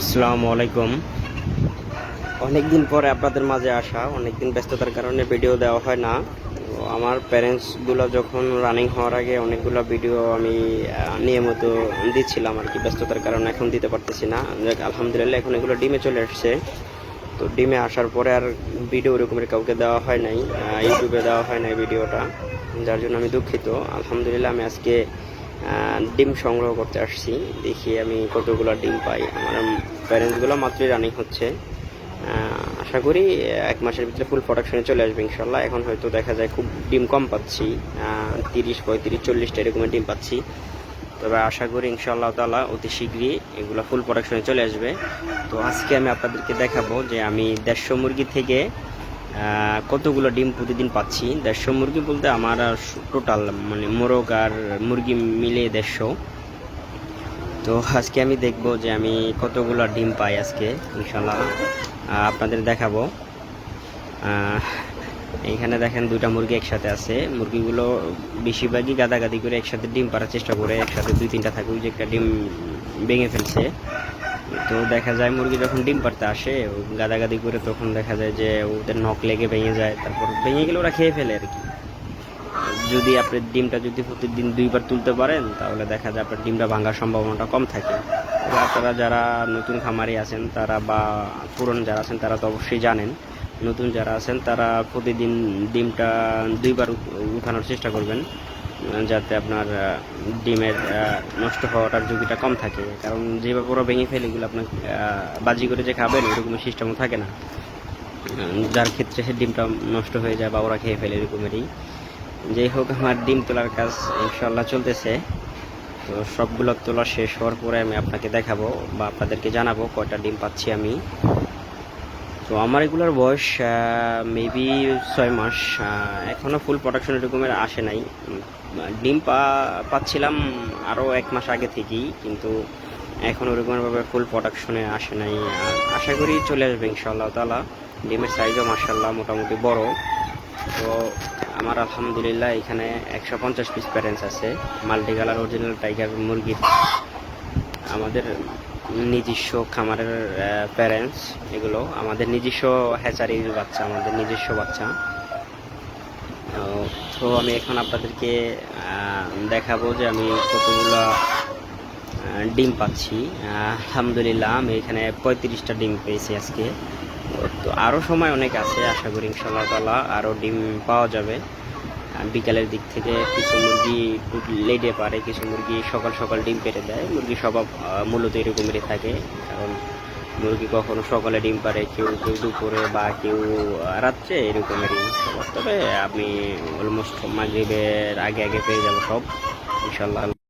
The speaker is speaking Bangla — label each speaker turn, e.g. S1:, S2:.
S1: আসসালামু আলাইকুম। অনেকদিন পরে আপনাদের মাঝে আসা, অনেকদিন ব্যস্ততার কারণে ভিডিও দেওয়া হয় না। আমার প্যারেন্টসগুলো যখন রানিং হওয়ার আগে অনেকগুলো ভিডিও আমি নিয়মিত দিচ্ছিলাম আর কি, ব্যস্ততার কারণে এখন দিতে পারতেছি না। আলহামদুলিল্লাহ এখন এগুলো ডিমে চলে আসছে। তো ডিমে আসার পরে আর ভিডিও ওরকমের কাউকে দেওয়া হয় নাই ইউটিউবে দেওয়া হয় নাই ভিডিওটা যার জন্য আমি দুঃখিত। আলহামদুলিল্লাহ আমি আজকে ডিম সংগ্রহ করতে আসছি। দেখি আমি কতগুলো ডিম পাই। আমার প্যারেন্টসগুলো মাত্রই রানিং হচ্ছে। আশা করি এক মাসের ভিতরে ফুল প্রোডাকশনে চলে আসবে ইনশাল্লাহ এখন হয়তো দেখা যায় খুব ডিম কম পাচ্ছি। তিরিশ, পঁয়ত্রিশ, চল্লিশটা এরকমের ডিম পাচ্ছি। তবে আশা করি ইনশাআল্লাহ তাআলা অতি শীঘ্রই এগুলো ফুল প্রোডাকশনে চলে আসবে। তো আজকে আমি আপনাদেরকে দেখাবো যে আমি দেড়শো মুরগি থেকে কতগুলো ডিম প্রতিদিন পাচ্ছি? দেড়শো মুরগি বলতে আমার টোটাল মানে মোরগ আর মুরগি মিলে দেড়শো। তো আজকে আমি দেখব যে আমি কতগুলো ডিম পাই আজকে ইনশাল্লাহ আপনাদের দেখাবো। আহ, এইখানে দেখেন দুইটা মুরগি একসাথে আছে। মুরগিগুলো বেশিরভাগই গাদাগাদি করে একসাথে ডিম পাড়ার চেষ্টা করে একসাথে দুই তিনটা থাকে ওই যে একটা ডিম ভেঙে ফেলছে। তো দেখা যায় মুরগি যখন ডিম পাড়তে আসে গাদাগাদি করে তখন দেখা যায় যে ওদের নখ লেগে ভেঙে যায়, তারপর ভেঙে গেলে ওরা খেয়ে ফেলে আর কি। যদি আপনি ডিমটা যদি প্রতিদিন দুইবার তুলতে পারেন, তাহলে দেখা যায় আপনার ডিমটা ভাঙার সম্ভাবনাটা কম থাকে। আপনারা যারা নতুন খামারি আছেন, তারা বা পুরনো যারা আছেন, তারা তো অবশ্যই জানেন। নতুন যারা আছেন, তারা প্রতিদিন ডিমটা দুইবার উঠানোর চেষ্টা করবেন। যাতে আপনার ডিমের নষ্ট হওয়াটার ঝুঁকিটা কম থাকে। কারণ যেভাবে ওরা ভেঙে ফেলে এগুলো আপনার বাজি করে যে খাবেন এরকম সিস্টেমও থাকে না। যার ক্ষেত্রে সে ডিমটা নষ্ট হয়ে যায় বা ওরা খেয়ে ফেলে এরকমেরই। যাই হোক, আমার ডিম তোলার কাজ ইনশাল্লাহ চলতেছে। তো সবগুলো তোলা শেষ হওয়ার পরে আমি আপনাকে দেখাবো বা আপনাদেরকে জানাব কয়টা ডিম পাচ্ছি আমি। তো আমার এগুলোর বয়স মেবি ছয় মাস। এখনও ফুল প্রোডাকশন এরকমের আসে নাই। ডিম পা, পাচ্ছিলাম আরও এক মাস আগে থেকেই, কিন্তু এখন ওরকমভাবে ফুল প্রোডাকশনে আসে নাই। আশা করি চলে আসবে ইনশাআল্লাহ তালা ডিমের সাইজও মার্শাল্লাহ মোটামুটি বড়। তো আমার আলহামদুলিল্লাহ এখানে একশো পঞ্চাশ পিস প্যারেন্টস আছে। মাল্টি কালার অরিজিনাল টাইগার মুরগির। আমাদের নিজস্ব খামারের প্যারেন্টস এগুলো। আমাদের নিজস্ব হ্যাচারির বাচ্চা, আমাদের নিজস্ব বাচ্চা। তো- আমি এখন আপনাদেরকে দেখাবো যে আমি কতগুলো ডিম পাচ্ছি। আলহামদুলিল্লাহ, আমি এখানে পঁয়ত্রিশটা ডিম পেয়েছি আজকে। তো- আরও সময় অনেক আছে, আশা করি ইনশাল্লাহ তালা আরও ডিম পাওয়া যাবে। বিকালের দিক থেকে কিছু মুরগি লেটে পারে, কিছু মুরগি সকাল সকাল ডিম পেটে দেয়। মুরগি স্বভাব মূলত এরকমেরই থাকে। কারণ মুরগি কখনো সকালে ডিম পারে, কেউ কেউ দুপুরে বা কেউ রাত্রে এরকমেরই স্বভাব। তবে আমি অলমোস্ট মাগরিবের আগে আগে পেয়ে যাব সব ইনশাল্লাহ